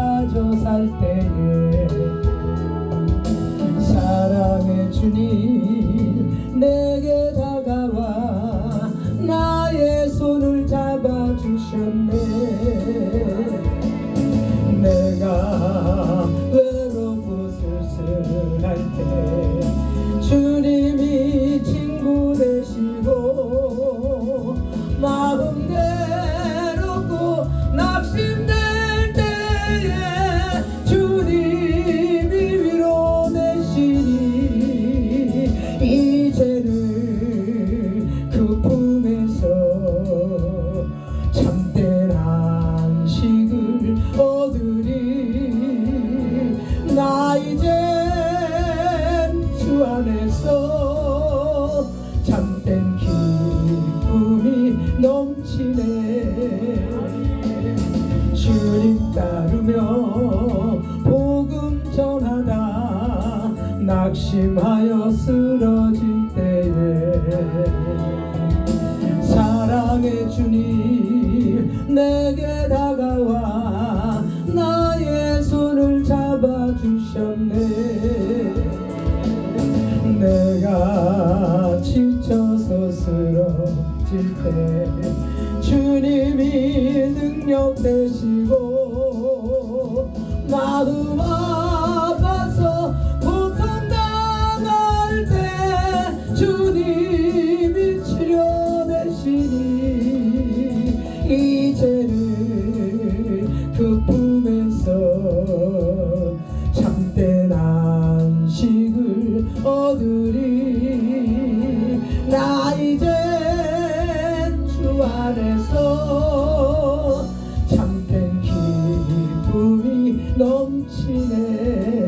빠져 살 때에 사랑의 주님 주 안에서 참된 기쁨이 넘치네. 주님 따르며 복음 전하다 낙심하여 쓰러질 때에 사랑의 주님 내게 다가와 나의 손을 잡아주셨네 주님이 능력 되시고 마음 넘치네